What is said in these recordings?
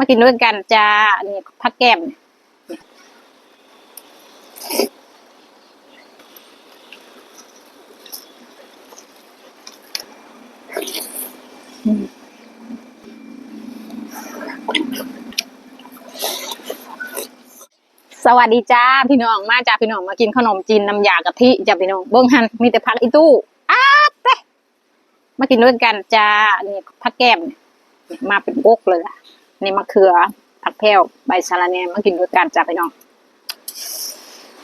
มากินด้วยกันจ้าอันนี้ผักแก้มสวัสดีจ้าพี่น้องมาจ้าพี่น้องมากินขนมจีนน้ำยากะทิจ้าพี่น้องเบิ้งหันมีแต่ผักอีตู้อ้าเต้มากินด้วยกันจ้าอันนี้ผักแก้มมาเป็นบกเลยอะ นนี่มะเขือผักแพรวใบสะระแหน่มากินด้วยกันจ้าพี่น้อง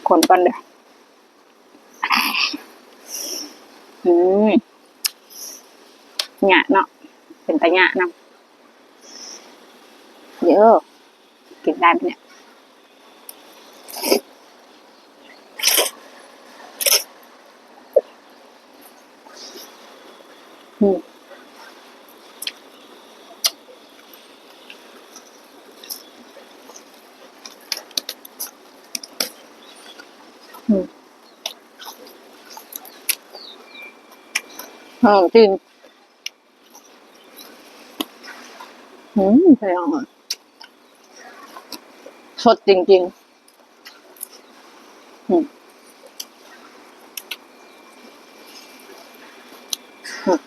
คนก่อนเด้ออืมหยะเนาะเป็นตะหยะนะเยอะกินได้ปะเนี่ยอืม หอมจริงอืมใช่อะสดจริงๆอืมอืม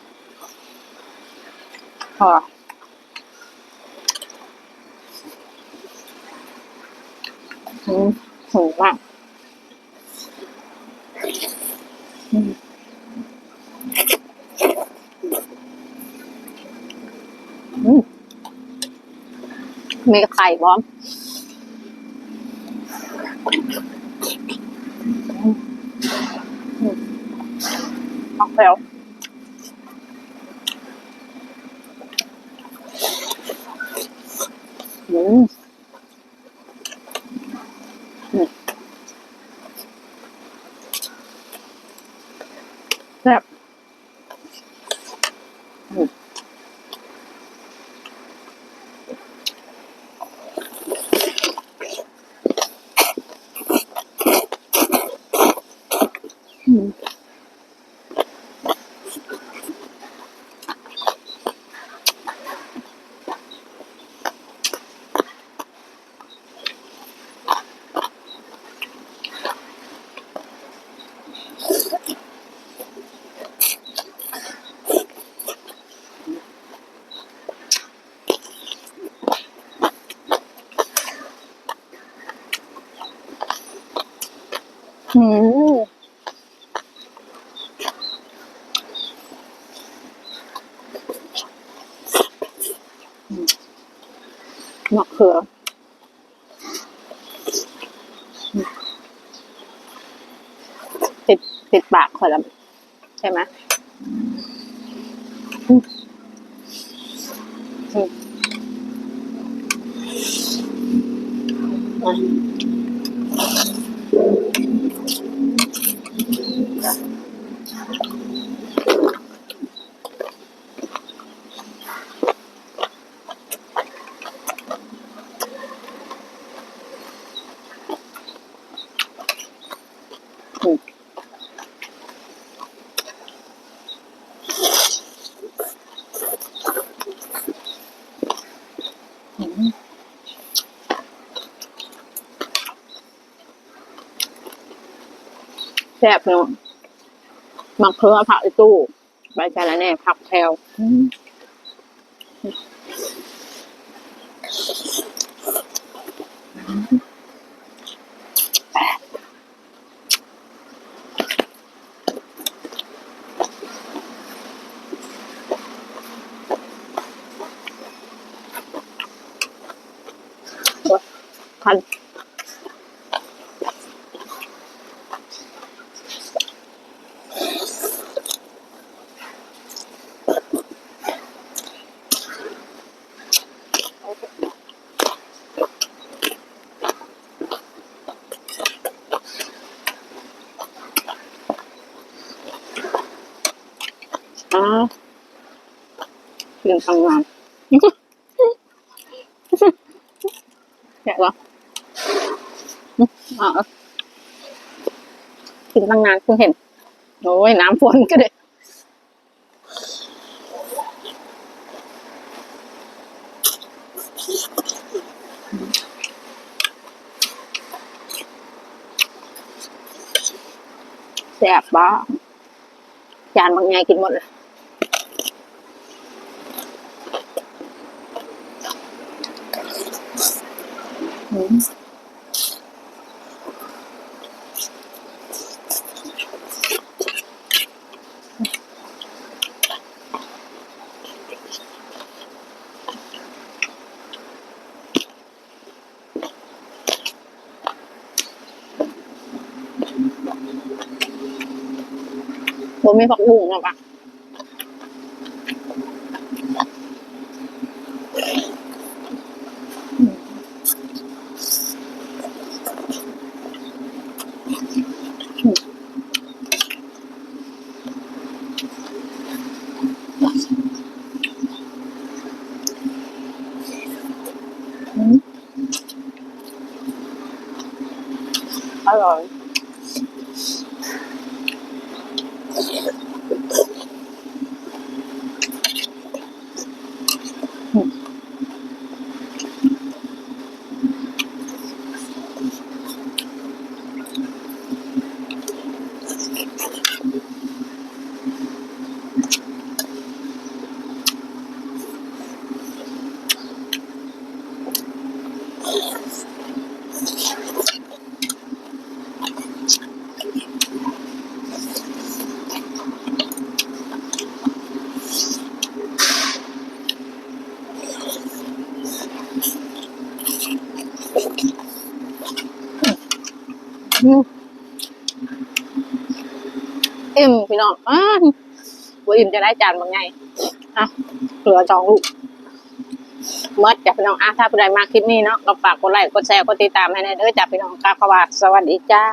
พออืมหอมมากอืมอืม มีไข่บ้อมออืมออกแล้วอืม มะเขืออืมติดติดปากคนละใช่ไหมอืม แซ่บเนาะมะเขือผักอีตู้ใบชาละแหน่ผักแพรวอืมคัน อ้าเรื่องทำงานแกะวะอ่ากินตั้งนานคุณเห็น โอ้ยน้ำฝนก็เลยแสบบ้าจานบางไงกินหมดเลย อืมผมมีผักบุ้งนะปะอืม อ อิ่มพี่น้องอ้าวว่าอิ่มจะได้จานบางไงอะเหลือจองลูกเมื่อจากพี่น้องอะถ้าผู้ใดมาคลิปนี้เนาะก็ฝากกดไลค์กดแชร์กดติดตามให้ในเด้อจากพี่น้องกราบขอบคุณสวัสดีจ้า